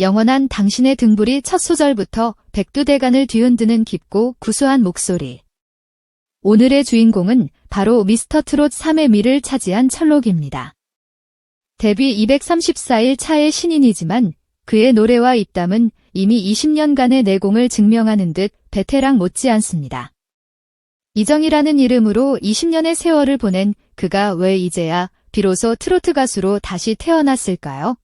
영원한 당신의 등불이 첫 소절부터 백두대간을 뒤흔드는 깊고 구수한 목소리. 오늘의 주인공은 바로 미스터 트롯 3의 미를 차지한 철록입니다. 데뷔 234일 차의 신인이지만 그의 노래와 입담은 이미 20년간의 내공을 증명하는 듯 베테랑 못지않습니다. 이정이라는 이름으로 20년의 세월을 보낸 그가 왜 이제야 비로소 트로트 가수로 다시 태어났을까요?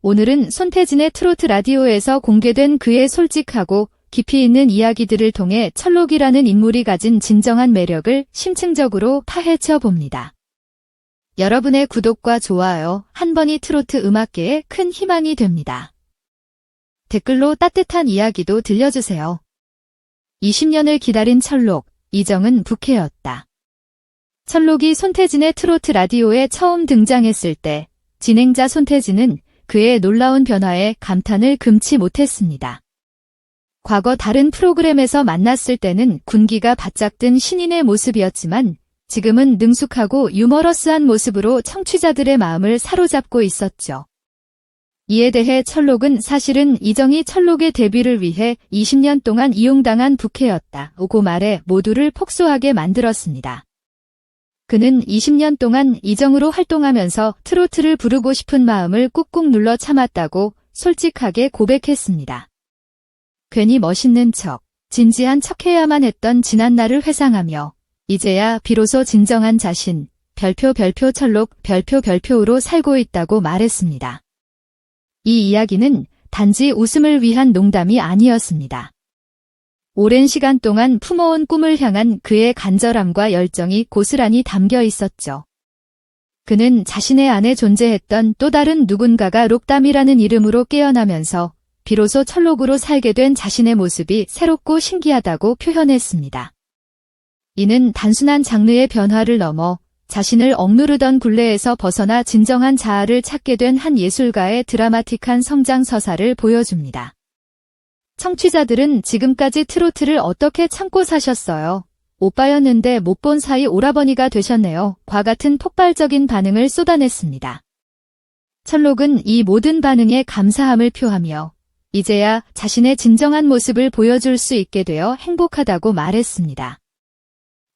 오늘은 손태진의 트로트 라디오에서 공개된 그의 솔직하고 깊이 있는 이야기들을 통해 철록이라는 인물이 가진 진정한 매력을 심층적으로 파헤쳐 봅니다. 여러분의 구독과 좋아요 한 번이 트로트 음악계에 큰 희망이 됩니다. 댓글로 따뜻한 이야기도 들려주세요. 20년을 기다린 철록, 이정은 부캐였다. 철록이 손태진의 트로트 라디오에 처음 등장했을 때 진행자 손태진은 그의 놀라운 변화에 감탄을 금치 못했습니다. 과거 다른 프로그램에서 만났을 때는 군기가 바짝 든 신인의 모습이었지만 지금은 능숙하고 유머러스한 모습으로 청취자들의 마음을 사로잡고 있었죠. 이에 대해 철록은 사실은 이정희 철록의 데뷔를 위해 20년 동안 이용당한 부캐였다. 고 말해 모두를 폭소하게 만들었습니다. 그는 20년 동안 이정으로 활동하면서 트로트를 부르고 싶은 마음을 꾹꾹 눌러 참았다고 솔직하게 고백했습니다. 괜히 멋있는 척, 진지한 척해야만 했던 지난 날을 회상하며 이제야 비로소 진정한 자신, 별표 별표 철록 별표 별표로 살고 있다고 말했습니다. 이 이야기는 단지 웃음을 위한 농담이 아니었습니다. 오랜 시간 동안 품어온 꿈을 향한 그의 간절함과 열정이 고스란히 담겨 있었죠. 그는 자신의 안에 존재했던 또 다른 누군가가 록담이라는 이름으로 깨어나면서 비로소 철록으로 살게 된 자신의 모습이 새롭고 신기하다고 표현했습니다. 이는 단순한 장르의 변화를 넘어 자신을 억누르던 굴레에서 벗어나 진정한 자아를 찾게 된 한 예술가의 드라마틱한 성장 서사를 보여줍니다. 청취자들은 지금까지 트로트를 어떻게 참고 사셨어요? 오빠였는데 못 본 사이 오라버니가 되셨네요. 과 같은 폭발적인 반응을 쏟아냈습니다. 철록은 이 모든 반응에 감사함을 표하며 이제야 자신의 진정한 모습을 보여줄 수 있게 되어 행복하다고 말했습니다.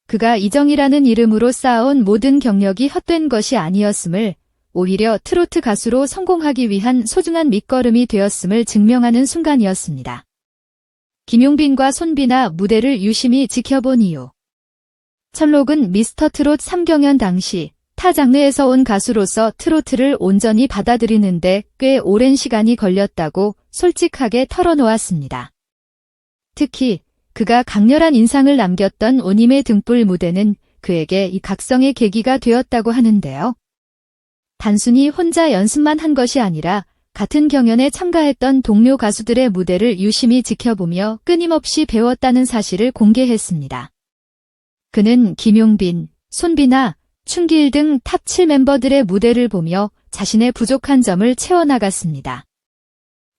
그가 이정이라는 이름으로 쌓아온 모든 경력이 헛된 것이 아니었음을 오히려 트로트 가수로 성공하기 위한 소중한 밑거름이 되었음을 증명하는 순간이었습니다. 김용빈과 손비나 무대를 유심히 지켜본 이유. 철록은 미스터 트롯 3경연 당시 타 장르에서 온 가수로서 트로트를 온전히 받아들이는데 꽤 오랜 시간이 걸렸다고 솔직하게 털어놓았습니다. 특히 그가 강렬한 인상을 남겼던 오님의 등불 무대는 그에게 이 각성의 계기가 되었다고 하는데요. 단순히 혼자 연습만 한 것이 아니라 같은 경연에 참가했던 동료 가수들의 무대를 유심히 지켜보며 끊임없이 배웠다는 사실을 공개했습니다. 그는 김용빈, 손비나 춘길 등 탑 7 멤버들의 무대를 보며 자신의 부족한 점을 채워나갔습니다.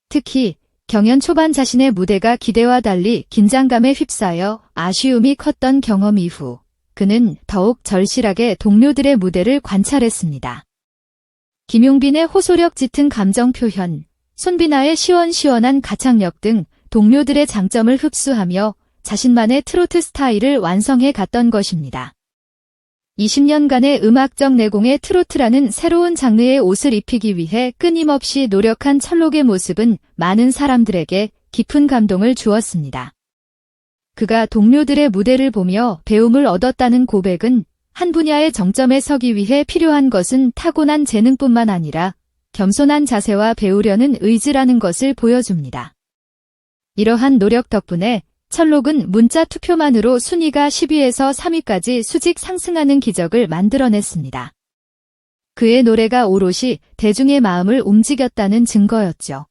특히 경연 초반 자신의 무대가 기대와 달리 긴장감에 휩싸여 아쉬움이 컸던 경험 이후 그는 더욱 절실하게 동료들의 무대를 관찰했습니다. 김용빈의 호소력 짙은 감정 표현, 손비나의 시원시원한 가창력 등 동료들의 장점을 흡수하며 자신만의 트로트 스타일을 완성해 갔던 것입니다. 20년간의 음악적 내공의 트로트라는 새로운 장르의 옷을 입히기 위해 끊임없이 노력한 철록의 모습은 많은 사람들에게 깊은 감동을 주었습니다. 그가 동료들의 무대를 보며 배움을 얻었다는 고백은 한 분야의 정점에 서기 위해 필요한 것은 타고난 재능뿐만 아니라 겸손한 자세와 배우려는 의지라는 것을 보여줍니다. 이러한 노력 덕분에 철록은 문자 투표만으로 순위가 10위에서 3위까지 수직 상승하는 기적을 만들어냈습니다. 그의 노래가 오롯이 대중의 마음을 움직였다는 증거였죠.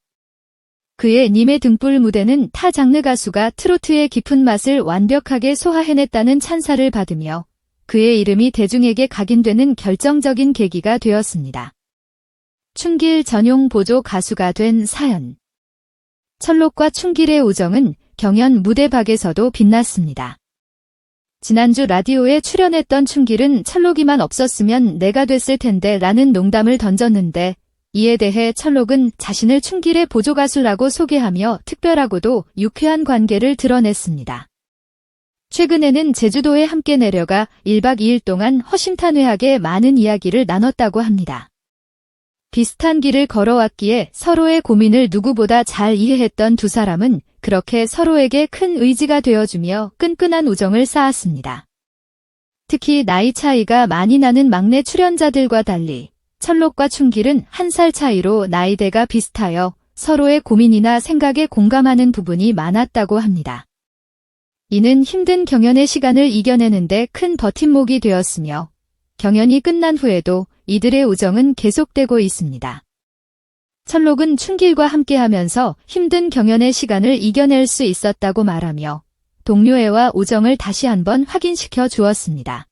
그의 님의 등불 무대는 타 장르 가수가 트로트의 깊은 맛을 완벽하게 소화해냈다는 찬사를 받으며 그의 이름이 대중에게 각인되는 결정적인 계기가 되었습니다. 춘길 전용 보조 가수가 된 사연 철록과 춘길의 우정은 경연 무대박에서도 빛났습니다. 지난주 라디오에 출연했던 춘길은 철록이만 없었으면 내가 됐을 텐데 라는 농담을 던졌는데 이에 대해 철록은 자신을 춘길의 보조가수라고 소개하며 특별하고도 유쾌한 관계를 드러냈습니다. 최근에는 제주도에 함께 내려가 1박 2일 동안 허심탄회하게 많은 이야기를 나눴다고 합니다. 비슷한 길을 걸어왔기에 서로의 고민을 누구보다 잘 이해했던 두 사람은 그렇게 서로에게 큰 의지가 되어주며 끈끈한 우정을 쌓았습니다. 특히 나이 차이가 많이 나는 막내 출연자들과 달리 철록과 춘길은 한 살 차이로 나이대가 비슷하여 서로의 고민이나 생각에 공감하는 부분이 많았다고 합니다. 이는 힘든 경연의 시간을 이겨내는데 큰 버팀목이 되었으며 경연이 끝난 후에도 이들의 우정은 계속되고 있습니다. 철록은 춘길과 함께하면서 힘든 경연의 시간을 이겨낼 수 있었다고 말하며 동료애와 우정을 다시 한번 확인시켜 주었습니다.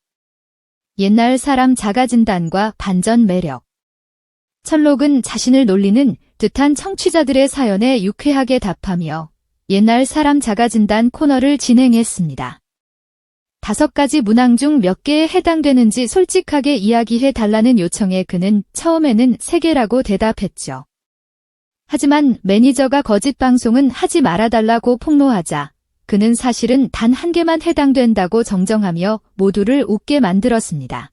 옛날 사람 자가진단과 반전 매력. 철록은 자신을 놀리는 듯한 청취자들의 사연에 유쾌하게 답하며 옛날 사람 자가진단 코너를 진행했습니다. 다섯 가지 문항 중 몇 개에 해당되는지 솔직하게 이야기해 달라는 요청에 그는 처음에는 세 개라고 대답했죠. 하지만 매니저가 거짓 방송은 하지 말아달라고 폭로하자 그는 사실은 단 한 개만 해당된다고 정정하며 모두를 웃게 만들었습니다.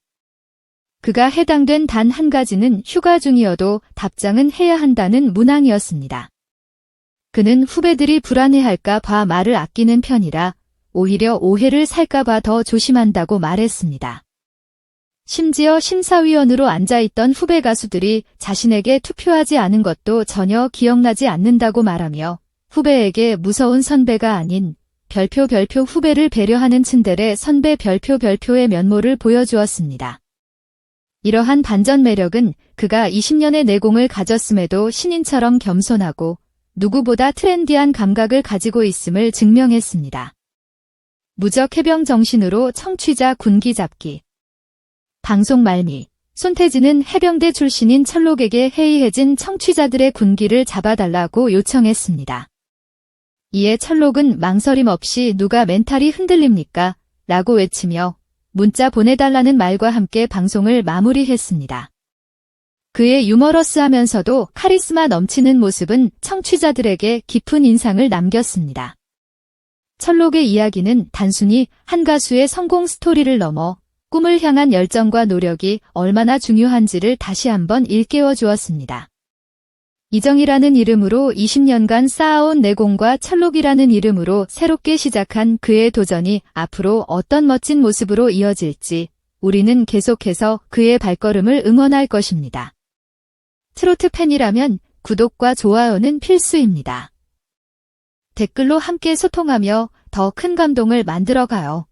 그가 해당된 단 한 가지는 휴가 중이어도 답장은 해야 한다는 문항이었습니다. 그는 후배들이 불안해할까 봐 말을 아끼는 편이라 오히려 오해를 살까 봐 더 조심한다고 말했습니다. 심지어 심사위원으로 앉아있던 후배 가수들이 자신에게 투표하지 않은 것도 전혀 기억나지 않는다고 말하며 후배에게 무서운 선배가 아닌 별표 별표 후배를 배려하는 츤데레 선배 별표 별표의 면모를 보여주었습니다. 이러한 반전 매력은 그가 20년의 내공을 가졌음에도 신인처럼 겸손하고 누구보다 트렌디한 감각을 가지고 있음을 증명했습니다. 무적 해병 정신으로 청취자 군기 잡기. 방송 말미. 손태진은 해병대 출신인 철록에게 해이해진 청취자들의 군기를 잡아달라고 요청했습니다. 이에 철록은 망설임 없이 누가 멘탈이 흔들립니까? 라고 외치며 문자 보내달라는 말과 함께 방송을 마무리했습니다. 그의 유머러스하면서도 카리스마 넘치는 모습은 청취자들에게 깊은 인상을 남겼습니다. 철록의 이야기는 단순히 한 가수의 성공 스토리를 넘어 꿈을 향한 열정과 노력이 얼마나 중요한지를 다시 한번 일깨워 주었습니다. 이정이라는 이름으로 20년간 쌓아온 내공과 철록이라는 이름으로 새롭게 시작한 그의 도전이 앞으로 어떤 멋진 모습으로 이어질지 우리는 계속해서 그의 발걸음을 응원할 것입니다. 트로트 팬이라면 구독과 좋아요는 필수입니다. 댓글로 함께 소통하며 더 큰 감동을 만들어가요.